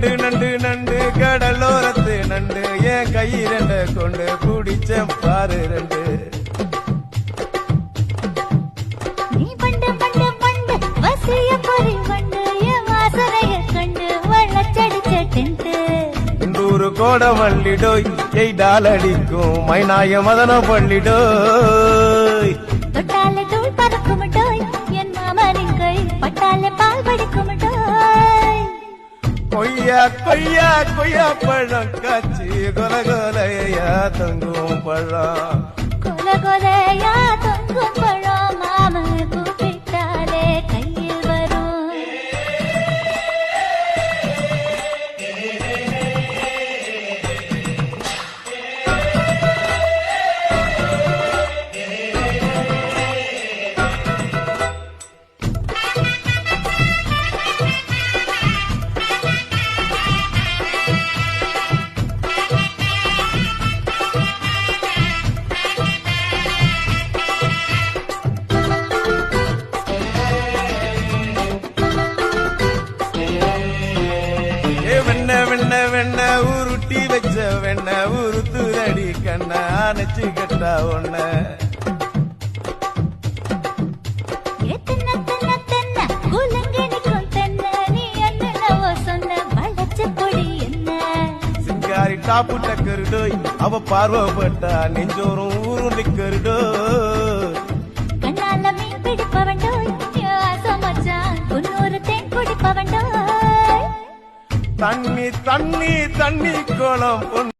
நண்டு நண்டு நண்டு கடலோரத்து நண்டு. என் கை ரெண்ட கொண்டு பிடிச்ச பாரு ரெண்டு. கோட மல்லிடோய் எய்டால் அடிக்கும் மைனாய மதன பள்ளிடோய் கொய்யா கொய்யா கொய்யா பழம் காய்ச்சி கொல கொலையா தங்கும் பழம் கொல கொலையா தொங்கும் வெண்ண உருட்டி வச்ச வெண்ண உருத்துதடி கண்ண அணைச்சு கட்டா ஒண்ண. ஏ தென்ன தென்ன தென்ன குலங்கி நிற்கும் தென்ன தண்ணி தண்ணி தண்ணி குளம் பொண்ணு